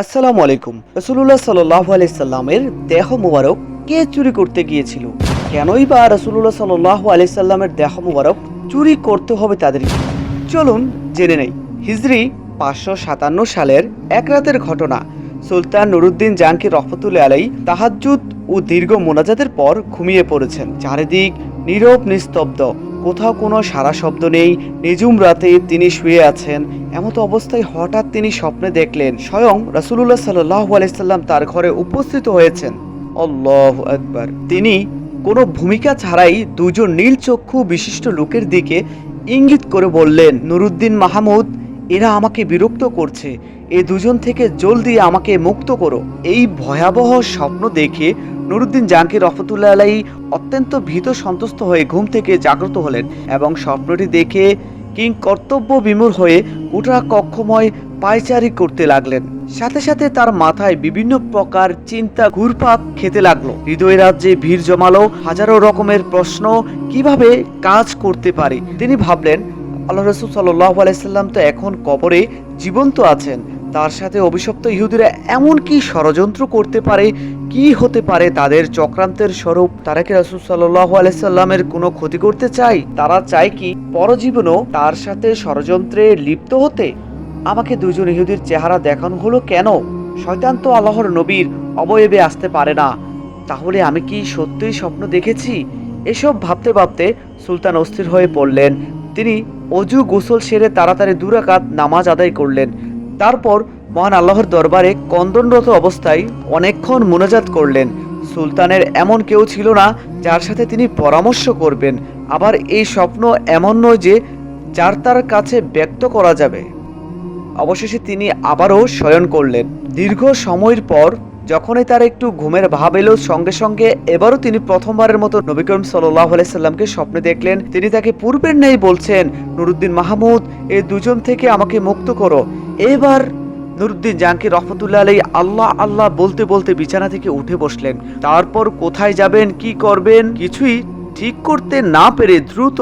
আসসালামু আলাইকুম। রসুল্লাহ সাল্লাহ আলাইসাল্লামের দেহ মুবারক কে চুরি করতে গিয়েছিল? কেনই বা রসুল্লাহ সাল্লাহ আলাইসাল্লামের দেহ মুবারক চুরি করতে হবে তাদেরকে চলুন জেনে নেই। হিজরি পাঁচশো সাতান্ন সালের এক রাতের ঘটনা। সুলতান নুরুদ্দিন জাহাঙ্গীর রহমতুল্লাহ আলাই তাহাজ্জুদ ও দীর্ঘ মোনাজাতের পর ঘুমিয়ে পড়েছেন। চারিদিক নীরব নিস্তব্ধ। কোথাও কোনো সারা শব্দ নেই। নিজুম রাতে তিনি শুয়ে আছেন। এমতো অবস্থায় হঠাৎ তিনি স্বপ্নে দেখলেন, স্বয়ং রাসুলুল্লাহ সাল্লাহ আলাইসাল্লাম তার ঘরে উপস্থিত হয়েছেন। অল্লাহ একবার তিনি কোনো ভূমিকা ছাড়াই দুজন নীল চক্ষু বিশিষ্ট লোকের দিকে ইঙ্গিত করে বললেন, নুরুদ্দিন মাহমুদ এরা আমাকে বিরক্ত করছে। এ দুজন থেকে জলদি আমাকে মুক্ত করো। এই ভয়াবহ স্বপ্ন দেখে নুরুদ্দিন জাহাঙ্গীর রহমতুল্লাহ আলাই অত্যন্ত ভীত সন্তুষ্ট হয়ে ঘুম থেকে জাগ্রত হলেন এবং স্বপ্নটি দেখে কিং কর্তব্য বিমূর হয়ে গোটা কক্ষময় পায়চারি করতে লাগলেন। সাথে সাথে তার মাথায় বিভিন্ন প্রকার চিন্তা ঘুরপাক খেতে লাগল। হৃদয় রাজ্যে ভিড় জমালো হাজারো রকমের প্রশ্ন, কীভাবে কাজ করতে পারে? তিনি ভাবলেন আল্লাহ রসুল সাল্লাহ আলাইসাল্লাম তো এখন কবরে জীবন্ত আছেন। তার সাথে অভিশপ্ত ইহুদিরা এমন কি ষড়যন্ত্র করতে পারে, কি হতে পারে, তাদের চক্রান্তের স্বরূপ তারা কি রসুল সাল্লাহ আলাইসাল্লামের কোনো ক্ষতি করতে চায়? তারা চায় কি পরজীবনও তার সাথে ষড়যন্ত্রে লিপ্ত হতে? আমাকে দুজন ইহুদির চেহারা দেখানো হলো কেন? শয়তান তো আল্লাহর নবীর অবয়বে আসতে পারে না। তাহলে আমি কি সত্যিই স্বপ্ন দেখেছি? এসব ভাবতে ভাবতে সুলতান অস্থির হয়ে পড়লেন। তিনি অজু গোসল সেরে তাড়াতাড়ি দুরাকাত নামাজ আদায় করলেন। তারপর মহান আল্লাহর দরবারে কন্দনরত অবস্থায় অনেকক্ষণ মোনাজাত করলেন। সুলতানের এমন কেউ ছিল না যার সাথে তিনি পরামর্শ করবেন। আবার এই স্বপ্ন এমন নয় যে যার তার কাছে ব্যক্ত করা যাবে। অবশেষে তিনি আবারও শয়ন করলেন। দীর্ঘ সময়ের পর যখনই তার একটু ঘুমের ভাব এলো, সঙ্গে সঙ্গে এবারও তিনি প্রথমবারের মতো নবী করিম সাল্লাহ স্বপ্নে দেখলেন। তিনি তাকে পূর্বের নেই বলছেন, নুরুদ্দিন মাহমুদ এই দুজন থেকে আমাকে মুক্ত করো। এবার নুরুদ্দিন জাহাঙ্গীর রহমতুল্লাহ আলাই আল্লাহ আল্লাহ বলতে বলতে বিছানা থেকে উঠে বসলেন। তারপর কোথায় যাবেন, কি করবেন, কিছুই ঠিক করতে না পেরে দ্রুত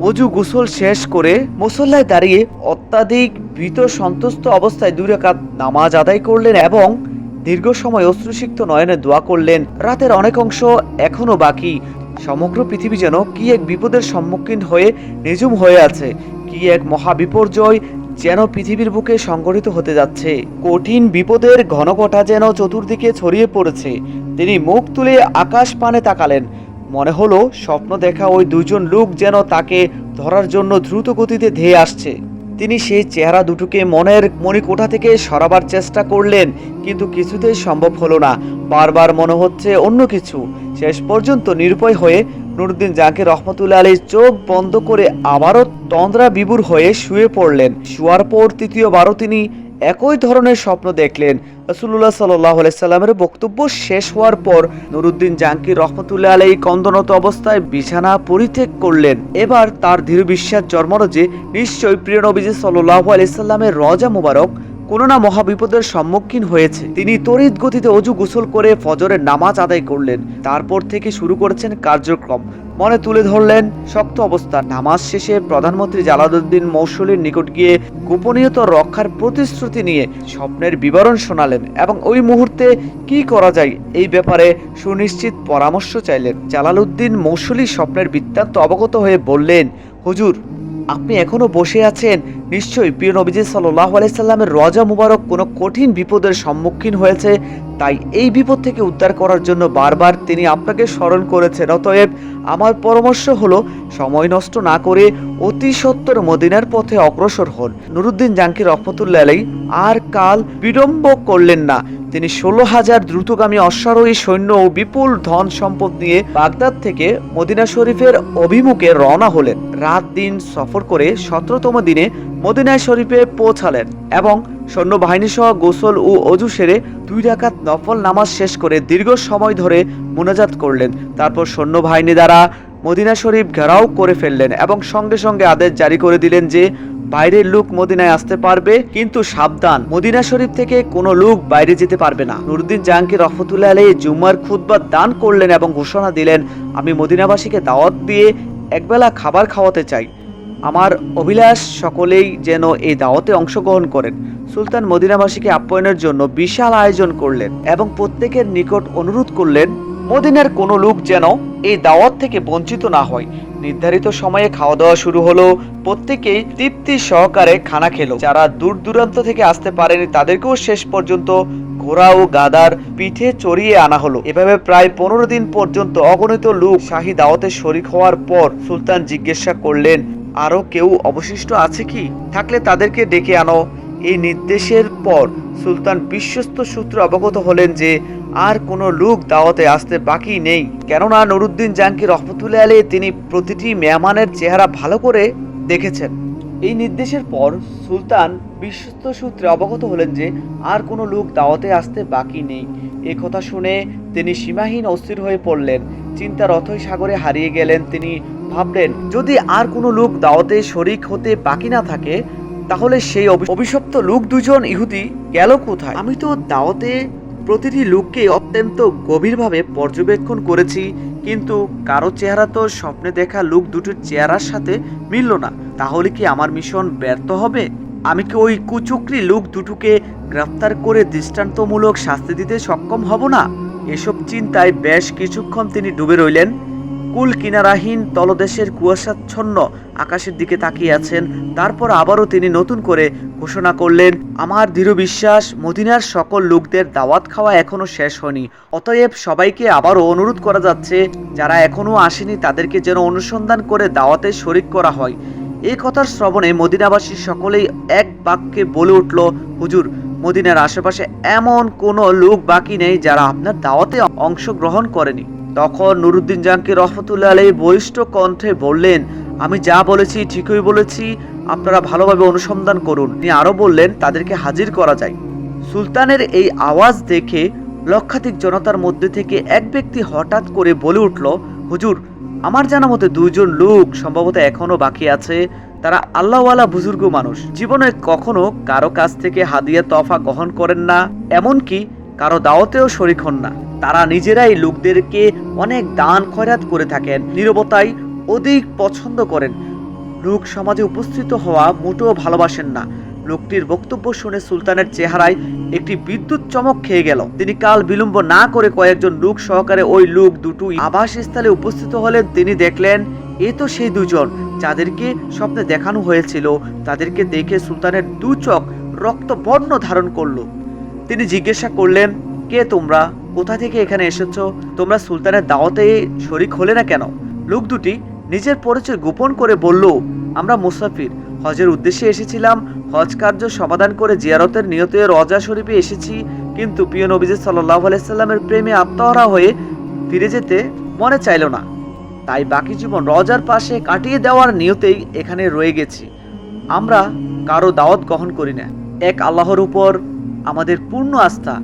অজু গোসল শেষ করে মুসল্লায় দাঁড়িয়ে অত্যাধিক ভীত সন্তুষ্ট অবস্থায় দুই রাকাত নামাজ আদায় করলেন এবং দীর্ঘ সময় অশ্রুসিক্ত নয়নে দোয়া করলেন, রাতের অনেক অংশ এখনও বাকি। সমগ্র পৃথিবী যেন কি এক বিপদের সম্মুখীন হয়ে নিঝুম হয়ে আছে, কি এক মহা বিপর্যয় যেন পৃথিবীর বুকে সংগঠিত হতে যাচ্ছে। কঠিন বিপদের ঘনঘটা যেন চতুর্দিকে ছড়িয়ে পড়েছে। তিনি মুখ তুলে আকাশ পানে তাকালেন। মনে হলো স্বপ্ন দেখা ওই দুজন লোক যেন তাকে ধরার জন্য দ্রুত গতিতে ধেয়ে আসছে। তিনি সেই চেহারা দুটোকে মনের মণিকোঠা থেকে সরাবার চেষ্টা করলেন, কিন্তু কিছুতেই সম্ভব হলো না। বারবার মনে হচ্ছে অন্য কিছু। শেষ পর্যন্ত নিরুপায় হয়ে নুরুদ্দিন জাকে রহমতুল্লা আলী চোখ বন্ধ করে আবারও তন্দ্রা বিবুর হয়ে শুয়ে পড়লেন। শুয়ার পর তৃতীয়বারও তিনি একই ধরনের স্বপ্ন দেখলেন রসুল্লাহ সাল্লাহ সাল্লামের বক্তব্য শেষ হওয়ার পর নুরুদ্দিন জাহাঙ্গীর রহমতুল্লাহ আলাই কন্দনত অবস্থায় বিছানা পরিত্যাগ করলেন। এবার তার দৃঢ় বিশ্বাস জন্মল যে নিশ্চয়ই প্রিয় নবীজি সাল্লাহ আলাইসাল্লামের রজা মুবারক কোনো না মহাবিপদের সম্মুখীন হয়েছে। তিনি তড়িৎ গতিতে অজু গোসল করে ফজরের নামাজ আদায় করলেন। তারপর থেকে শুরু করেছেন কার্যক্রম। মনে তুলে ধরলেন শক্ত অবস্থা নামাজ শেষে প্রধানমন্ত্রী জালালউদ্দিন মৌসুলির নিকট গিয়ে গোপনীয়তা রক্ষার প্রতিশ্রুতি নিয়ে স্বপ্নের বিবরণ শোনালেন এবং ওই মুহূর্তে কি করা যায় এই ব্যাপারে সুনিশ্চিত পরামর্শ চাইলেন। জালালউদ্দিন মৌসুলি স্বপ্নের বৃত্তান্ত অবগত হয়ে বললেন, হুজুর আপনি এখনও বসে আছেন? নিশ্চয়ই প্রিয় নবীজি সাল্লাহ আলাইসাল্লামের রজা মুবারক কোনো কঠিন বিপদের সম্মুখীন হয়েছে, তাই এই বিপদ থেকে উদ্ধার করার জন্য বারবার তিনি আপনাকে স্মরণ করেছেন। অতএব আমার পরামর্শ হলো, সময় নষ্ট না করে অতি সত্তর মদিনার পথে অগ্রসর হন। নুরুদ্দিন জাঙ্কির রহমতুল্লাহ আলাই আর কাল বিড়ম্ব করলেন না। তিনি ষোলো হাজার দ্রুতগামী অশ্বারোহী সৈন্য ও বিপুল ধন সম্পদ নিয়ে বাগদাদ থেকে মদিনা শরীফের অভিমুখে রওনা হলেন। রাত দিন সফর করে সতেরোতম দিনে মদিনা শরীফে পৌঁছালেন এবং সৈন্যবাহিনী সহ গোসল ও অজু সেরে দুই রাকাত নফল নামাজ শেষ করে দীর্ঘ সময় ধরে মোনাজাত করলেন। তারপর সৈন্যবাহিনী দ্বারা মদিনা শরীফ ঘেরাও করে ফেললেন এবং সঙ্গে সঙ্গে আদেশ জারি করে দিলেন যে বাইরের লোক মদিনায় আসতে পারবে, কিন্তু সাবধান। মদিনা শরীফ থেকে কোনো লোক বাইরে যেতে পারবে না। নুরুদ্দিন জাহাঙ্গীর রহমতুল্লাহ আলী জুম্মার খুতবা দান করলেন এবং ঘোষণা দিলেন, আমি মদিনাবাসীকে দাওয়াত দিয়ে একবেলা খাবার খাওয়াতে চাই। আমার অভিলাষ সকলেই যেন এই দাওয়াতে অংশগ্রহণ করেন। সুলতান মদিনাবাসীকে আপ্যায়নের জন্য বিশাল আয়োজন করলেন এবং প্রত্যেকের নিকট অনুরোধ করলেন, মদিনার কোনো লোক যেন এই দাওয়াত থেকে বঞ্চিত না হয়। নির্ধারিত সময়ে খাওয়া দাওয়া শুরু হলো। প্রত্যেকেই তৃপ্তি সহকারে খানা খেলো। যারা দূর দূরান্ত থেকে আসতে পারেনি, তাদেরকেও শেষ পর্যন্ত ঘোড়া ও গাদার পিঠে চড়িয়ে আনা হলো। এভাবে প্রায় পনেরো দিন পর্যন্ত অগণিত লোক শাহী দাওয়াতে শরিক হওয়ার পর সুলতান জিজ্ঞাসা করলেন, আরও কেউ অবশিষ্ট আছে কি? থাকলে তাদেরকে ডেকে আনো। এই নির্দেশের পর সুলতান বিশ্বস্ত সূত্রে অবগত হলেন যে আর কোনো লোক দাওয়াতে আসতে বাকি নেই। কেননা নুরুদ্দিন জাঙ্কি রহমতুল্লাহ আলী তিনি প্রতিটি মেহমানের চেহারা ভালো করে দেখেছেন। এই নির্দেশের পর সুলতান বিশ্বস্ত সূত্রে অবগত হলেন যে আর কোনো লোক দাওয়াতে আসতে বাকি নেই। এ কথা শুনে তিনি সীমাহীন অস্থির হয়ে পড়লেন। চিন্তার অথই সাগরে হারিয়ে গেলেন তিনি। ভাবলেন, যদি আর কোনো লোক দাওয়াতে শরিক হতে বাকি না থাকে তাহলে সেই অভি- অভিশপ্ত লোক দুজন ইহুদি গেল কোথায়? আমি তো দাওয়াতে প্রতিটি লোককে অত্যন্ত গভীরভাবে পর্যবেক্ষণ করেছি, কিন্তু কারও চেহারা তো স্বপ্নে দেখা লোক দুটোর চেহারার সাথে মিলল না। তাহলে কি আমার মিশন ব্যর্থ হবে? আমি কি ওই কুচুকরি লোক দুটোকে গ্রেফতার করে দৃষ্টান্তমূলক শাস্তি দিতে সক্ষম হব না? এসব চিন্তায় বেশ কিছুক্ষণ তিনি ডুবে রইলেন। কুল কিনারাহীন তলদেশের কুয়াশাচ্ছন্ন আকাশের দিকে তাকিয়ে আছেন। তারপর আবারও তিনি নতুন করে ঘোষণা করলেন, আমার দৃঢ় বিশ্বাস, মদিনার সকল লোকদের দাওয়াত খাওয়া এখনও শেষ হয়নি। অতএব সবাইকে আবারও অনুরোধ করা যাচ্ছে, যারা এখনও আসেনি তাদেরকে যেন অনুসন্ধান করে দাওয়াতে শরিক করা হয়। এই কথার শ্রবণে মদিনাবাসী সকলেই এক বাক্যে বলে উঠল, হুজুর, মদিনার আশেপাশে এমন কোনো লোক বাকি নেই যারা আপনার দাওয়াতে অংশগ্রহণ করেনি। তখন নুরুদ্দিন জাঙ্কি রহমতুল্লাহ আলী বলিষ্ঠ কণ্ঠে বললেন, আমি যা বলেছি ঠিকই বলেছি, আপনারা ভালোভাবে অনুসন্ধান করুন। তিনি আরও বললেন, তাদেরকে হাজির করা যায়। সুলতানের এই আওয়াজ দেখে লক্ষাধিক জনতার মধ্যে থেকে এক ব্যক্তি হঠাৎ করে বলে উঠল, হুজুর, আমার জানা মতে দুইজন লোক সম্ভবত এখনও বাকি আছে। তারা আল্লাহওয়ালা বুজুর্গ মানুষ। জীবনে কখনো কারও কাছ থেকে হাদিয়া তফা গ্রহণ করেন না, এমনকি কারও দাওয়াতেও শরিক হন না। তারা নিজেরাই লোকদেরকে অনেক দান খয়রাত করে থাকেন, নীরবতাই অধিক পছন্দ করেন। লোক সমাজে উপস্থিত হওয়া মোটেও ভালোবাসেন না। লোকটির বক্তব্য শুনে সুলতানের চেহারায় একটি বিদ্যুৎ চমক খেয়ে গেল। তিনি কাল বিলম্ব না করে কয়েকজন লোক সহকারে ওই লোক দুটো আবাসস্থলে উপস্থিত হলেন। তিনি দেখলেন, এ তো সেই দুজন যাদেরকে স্বপ্নে দেখানো হয়েছিল। তাদেরকে দেখে সুলতানের দু চোখ রক্তবর্ণ ধারণ করল। তিনি জিজ্ঞাসা করলেন কে তোমরা? কোথা থেকে এখানে এসেছ? তোমরা সুলতানের দাওয়াতে শরিক হলে না কেন? লোক দুটি নিজের পরিচয় গোপন করে বলল, আমরা মুসাফির। হজের উদ্দেশ্যে এসেছিলাম। হজ কার্য সমাধান করে জিয়ারতের নিয়তে রজা শরীফে এসেছি। কিন্তু প্রিয় নবীজি সাল্লাহ আলাইসাল্লামের প্রেমে আত্মহারা হয়ে ফিরে যেতে মনে চাইল না। তাই বাকি জীবন রজার পাশে কাটিয়ে দেওয়ার নিয়তেই এখানে রয়ে গেছি। আমরা কারও দাওয়াত গ্রহণ করি না। এক আল্লাহর উপর আমাদের পূর্ণ আস্থা।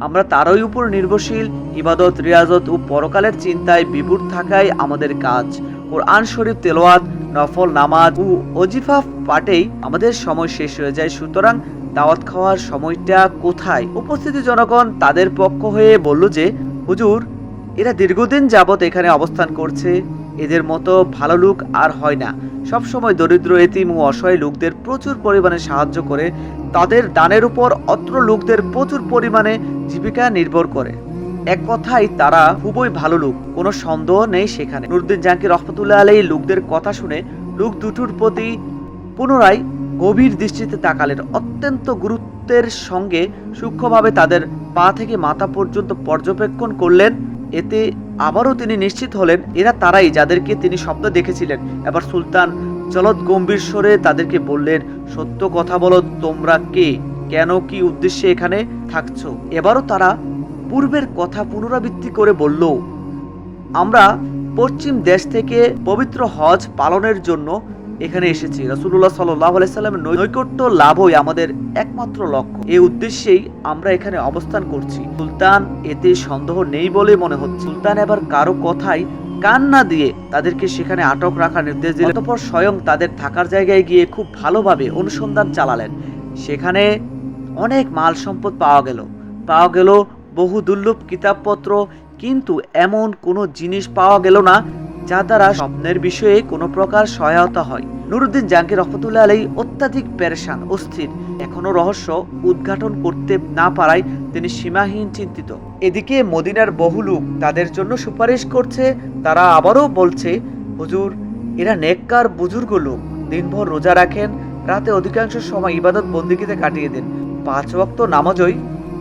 আমরা তারই উপর নির্ভরশীল, ইবাদত, রিয়াজত ও পরকালের চিন্তায় বিভুর থাকাই আমাদের কাজ। কোরআন শরীফ তেলোয়াত নফল নামাজ ও অজিফা পাটেই আমাদের সময় শেষ হয়ে যায়। সুতরাং দাওয়াত খাওয়ার সময়টা কোথায়? উপস্থিতি জনগণ তাদের পক্ষ হয়ে বলল যে, হুজুর, এরা দীর্ঘদিন যাবৎ এখানে অবস্থান করছে। এদের মতো ভালো লোক আর হয় না। সবসময় দরিদ্র, এতিম ও অসহায় লোকদের প্রচুর পরিমাণে সাহায্য করে, তাদের দানের উপর অত্র লোকদের প্রচুর পরিমাণে জীবিকা নির্ভর করে। এক কথায়, তারা খুবই ভালো লোক, কোনো সন্দেহ নেই সেখানে। নুরুদ্দিন জাহাঙ্গীর রহমতুল্লাহ আলী লোকদের কথা শুনে লোক দুটোর প্রতি পুনরায় গভীর দৃষ্টিতে তাকালেন। অত্যন্ত গুরুত্বের সঙ্গে সূক্ষ্মভাবে তাদের পা থেকে মাথা পর্যন্ত পর্যবেক্ষণ করলেন। এতে আবারও তিনি নিশ্চিত হলেন, এরা তারাই যাদেরকে তিনি স্বপ্ন দেখেছিলেন। এবার সুলতান চলত গম্ভীর স্বরে তাদেরকে বললেন, সত্য কথা বলো, তোমরা কে? কেন কি উদ্দেশ্যে এখানে থাকছ? এবারও তারা পূর্বের কথা পুনরাবৃত্তি করে বলল, আমরা পশ্চিম দেশ থেকে পবিত্র হজ পালনের জন্য এখানে এসেছি। রসুল্লাহ সাল্লাহ নৈকট্য লাভই আমাদের একমাত্র লক্ষ্য। এই উদ্দেশ্যেই আমরা এখানে অবস্থান করছি। সুলতান এতে সন্দেহ নেই বলে মনে হচ্ছে। সুলতান এবার কারও কথাই কান না দিয়ে তাদেরকে সেখানে আটক রাখার নির্দেশ দিলেন। অতঃপর স্বয়ং তাদের থাকার জায়গায় গিয়ে খুব ভালোভাবে অনুসন্ধান চালালেন। সেখানে অনেক মাল সম্পদ পাওয়া গেল। পাওয়া গেল বহু দুর্লভ কিতাবপত্র, কিন্তু এমন কোনো জিনিস পাওয়া গেল না যা দ্বারা স্বপ্নের বিষয়ে কোনো প্রকার সহায়তা হয়। নুরুদ্দিন জাহাঙ্গীর রহমতুল্লাহ আলাই অত্যাধিক পেরেশান, অস্থির। এখনও রহস্য উদ্ঘাটন করতে না পারায় তিনি সীমাহীন চিন্তিত। এদিকে মদিনার বহু লোক তাদের জন্য সুপারিশ করছে, তারা আবারও বলছে, হুজুর, এরা নেককার বুজুর্গ লোক। দিনভর রোজা রাখেন, রাতে অধিকাংশ সময় ইবাদত বন্দিগিতে কাটিয়ে দেন। পাঁচ ওয়াক্ত নামাজই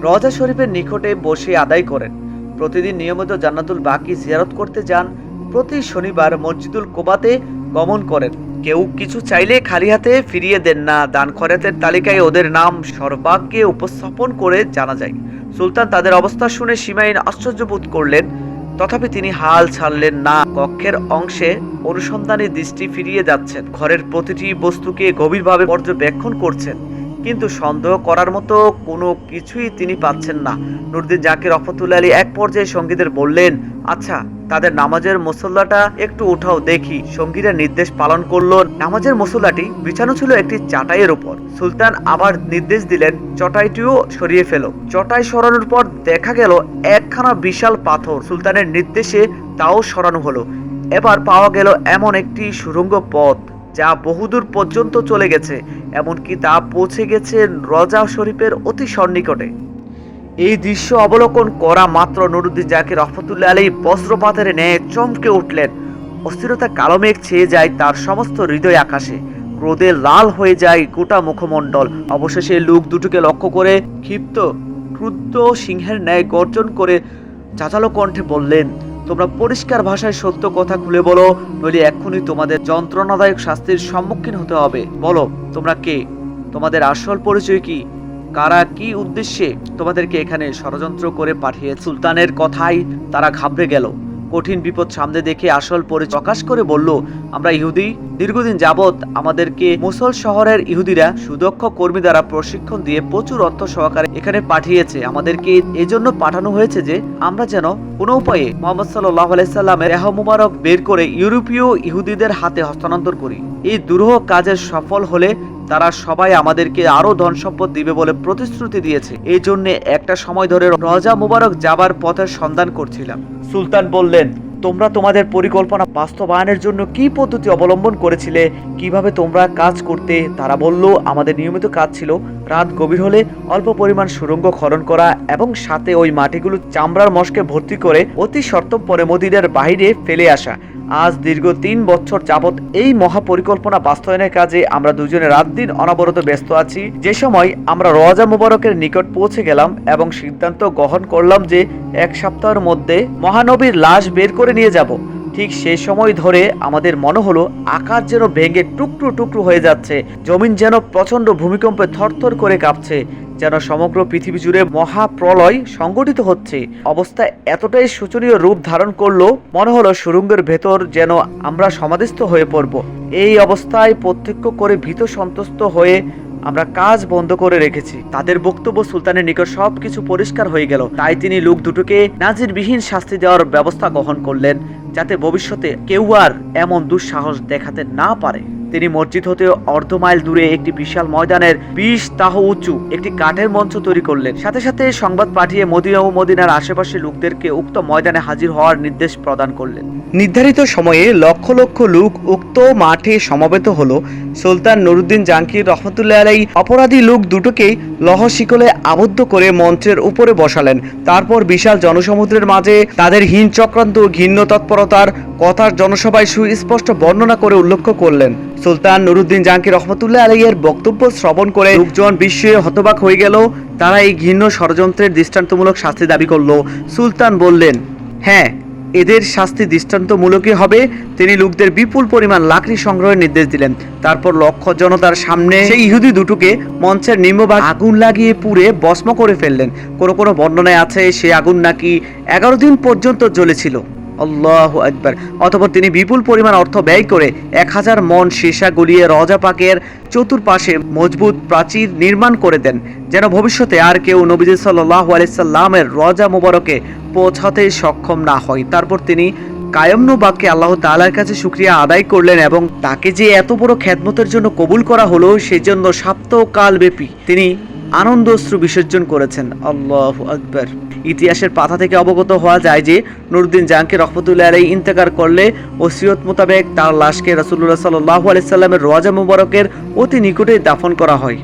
রজা শরীফের নিকটে বসে আদায় করেন। প্রতিদিন নিয়মিত জান্নাতুল বাকি জিয়ারত করতে যান প্রতি শনিবার মসজিদুল কোবাতে গমন করেন। কেউ কিছু চাইলে খালি হাতে ফিরিয়ে দেন না। দান খরাতের তালিকায় ওদের নাম সর্বাগ্যে উপস্থাপন করে জানা যায়। সুলতান তাদের অবস্থা শুনে সীমাহীন আশ্চর্য বোধ করলেন। তথাপি তিনি হাল ছাড়লেন না। কক্ষের অংশে অনুসন্ধানী দৃষ্টি ফিরিয়ে যাচ্ছেন। ঘরের প্রতিটি বস্তুকে গভীরভাবে পর্যবেক্ষণ করছেন। কিন্তু সন্দেহ করার মতো কোনো কিছুই তিনি পাচ্ছেন না। নুরদিন জাকির রহমতুল্লাহ আলী এক পর্যায়ে সঙ্গীদের বললেন আচ্ছা তাদের নামাজের মুসল্লাটা একটু উঠাও দেখি। সঙ্গীরা নির্দেশ পালন করল, নামাজের মুসল্লাটি বিছানো ছিল একটি চাটাইয়ের উপর। সুলতান আবার নির্দেশ দিলেন, চটাইটিও সরিয়ে ফেলো। চটাই সরানোর পর দেখা গেল, একখানা বিশাল পাথর। সুলতানের নির্দেশে তাও সরানো হলো। এবার পাওয়া গেল এমন একটি সুড়ঙ্গ পথ, যা বহুদূর পর্যন্ত চলে গেছে, এমনকি তা পৌঁছে গেছে রজা শরীফের অতি সন্নিকটে। এই দৃশ্য অবলোকন করা মাত্র নুরুদ্দিন জাকির রহমতুল্লাহ আলী বজ্রপাতের ন্যায় চমকে উঠলেন। অস্থিরতা কালো মেঘ ছেয়ে যায় তার সমস্ত হৃদয় আকাশে। ক্রোধে লাল হয়ে যায় গোটা মুখমণ্ডল। অবশেষে লোক দুটোকে লক্ষ্য করে ক্ষিপ্ত, ক্রুদ্ধ সিংহের ন্যায় গর্জন করে চাচালো কণ্ঠে বললেন, তোমরা পরিষ্কার ভাষায় সত্য কথা খুলে বলো, নইলে এক্ষুনি তোমাদের যন্ত্রণাদায়ক শাস্তির সম্মুখীন হতে হবে। বলো, তোমরা কে? তোমাদের আসল পরিচয় কি? কারা কি উদ্দেশ্যে তোমাদেরকে এখানে ষড়যন্ত্র করে পাঠিয়ে সুলতানের কথাই তারা ঘাবড়ে গেল। কঠিন বিপদ সামনে দেখে আসল পরে প্রকাশ করে বলল, আমরা ইহুদি। দীর্ঘদিন যাবৎ আমাদেরকে মুসল শহরের ইহুদিরা সুদক্ষ কর্মী দ্বারা প্রশিক্ষণ দিয়ে প্রচুর অর্থ সহকারে এখানে পাঠিয়েছে। আমাদেরকে এজন্য পাঠানো হয়েছে যে আমরা যেন কোনো উপায়ে মোহাম্মদ সাল্লাহ আলাইসাল্লামের দেহ মুবারক বের করে ইউরোপীয় ইহুদিদের হাতে হস্তান্তর করি। এই দুরূহ কাজের সফল হলে তারা সবাই আমাদেরকে আরও ধন সম্পদ দিবে বলে প্রতিশ্রুতি দিয়েছে। এই জন্য একটা সময় ধরে রজা মুবারক যাবার পথের সন্ধান করছিলাম। সুলতান বললেন, তোমরা তোমাদের পরিকল্পনা বাস্তবায়নের জন্য কি পদ্ধতি অবলম্বন করেছিলে? কীভাবে তোমরা কাজ করতে? তারা বলল, আমাদের নিয়মিত কাজ ছিল রাত গভীর হলে অল্প পরিমাণ সুড়ঙ্গ খনন করা এবং সাথে ওই মাটিগুলো চামড়ার মশকে ভর্তি করে অতি সর্তম শর্তপরে মদিনার বাইরে ফেলে আসা। আজ দীর্ঘ তিন বছর যাবৎ এই মহাপরিকল্পনা বাস্তবায়নের কাজে আমরা দুজনে রাত দিন অনবরত ব্যস্ত আছি। যে সময় আমরা রওজা মুবারকের নিকট পৌঁছে গেলাম এবং সিদ্ধান্ত গ্রহণ করলাম যে এক সপ্তাহের মধ্যে মহানবীর লাশ বের করে নিয়ে যাব। ঠিক সেই সময় ধরে আমাদের মনে হলো আকাশ যেন ভেঙে টুকরো টুকরো হয়ে যাচ্ছে, জমিন যেন প্রচণ্ড ভূমিকম্পে থরথর করে কাঁপছে, যেন সমগ্র পৃথিবী জুড়ে মহাপ্রলয় সংগঠিত হচ্ছে। অবস্থা এতটাই শোচনীয় রূপ ধারণ করল, মনে হলো সুরঙ্গের ভেতর যেন আমরা সমাধিস্থ হয়ে পড়ব। এই অবস্থায় প্রত্যক্ষ করে ভীত সন্তুষ্ট হয়ে আমরা কাজ বন্ধ করে রেখেছি। তাদের বক্তব্য সুলতানের নিকট সব কিছু পরিষ্কার হয়ে গেল। তাই তিনি লোক দুটোকে নাজিরবিহীন শাস্তি দেওয়ার ব্যবস্থা গ্রহণ করলেন, যাতে ভবিষ্যতে কেউ আর এমন দুঃসাহস দেখাতে না পারে। তিনি মসজিদ হতে অর্ধ মাইল দূরে একটি বিশাল ময়দানের বিশ তাহ উঁচু একটি কাঠের মঞ্চ তৈরি করলেন। সাথে সাথে সংবাদ পাঠিয়ে মদিনা ও মদিনার আশেপাশে লোকদেরকে উক্ত ময়দানে হাজির হওয়ার নির্দেশ প্রদান করলেন। নির্ধারিত সময়ে লক্ষ লক্ষ লোক উক্ত মাঠে সমবেত হলো। সুলতান নুরুদ্দিন জাহাঙ্গীর রহমতুল্লাহ আলাই অপরাধী লোক দুটোকেই লহ শিকলে আবদ্ধ করে মঞ্চের উপরে বসালেন। তারপর বিশাল জনসমুদ্রের মাঝে তাদের হীন চক্রান্ত ঘিন্ন তৎপরতার কথার জনসভায় সুস্পষ্ট বর্ণনা করে উল্লেখ করলেন। সুলতান নুরুদ্দিন জাহাঙ্গীর রহমতুল্লাহ আলাইয়ের বক্তব্য শ্রবণ করে লোকজন বিস্ময়ে হতবাক হয়ে গেল। তারা এই ঘৃণ্য ষড়যন্ত্রের দৃষ্টান্তমূলক শাস্তি দাবি করল। সুলতান বললেন হ্যাঁ এদের শাস্তি দৃষ্টান্তমূলকই হবে। তিনি লোকদের বিপুল পরিমাণ লাকড়ি সংগ্রহের নির্দেশ দিলেন। তারপর লক্ষ জনতার সামনে সেই ইহুদি দুটোকে মঞ্চের নিম্নভাগ আগুন লাগিয়ে পুড়ে ভস্ম করে ফেললেন। কোনো কোনো বর্ণনায় আছে, সে আগুন নাকি এগারো দিন পর্যন্ত জ্বলেছিল। আল্লাহ আকবার। অতপর তিনি বিপুল পরিমাণ অর্থ ব্যয় করে এক হাজার মন সীসা গলিয়ে রজা পাকের চতুর্পাশে মজবুত প্রাচীর নির্মাণ করে দেন, যেন ভবিষ্যতে আর কেউ নবীজ সাল্লাহ আলাইসাল্লামের রজা মুবারকে পৌঁছাতে সক্ষম না হয়। তারপর তিনি কায়মনু বাক্যে আল্লাহ তাআলার কাছে শুক্রিয়া আদায় করলেন এবং তাকে যে এত বড় খ্যাতমতের জন্য কবুল করা হলো, সেজন্য সপ্তাহ কাল তিনি আনন্দ অশ্রু বিসর্জন করেছেন। আল্লাহ আকবার। ইতিহাসের পাতা থেকে অবগত হওয়া যায় যে নুরুদ্দিন জাহাঙ্গীর রহমতুল্লাহ আলাই ইন্তেকার করলে ওসিয়ত মোতাবেক তার লাশকে রসুল্লাহ সাল্লাহ আলাইহি সাল্লামের রোয়াজা মুবারকের অতি নিকটেই দাফন করা হয়।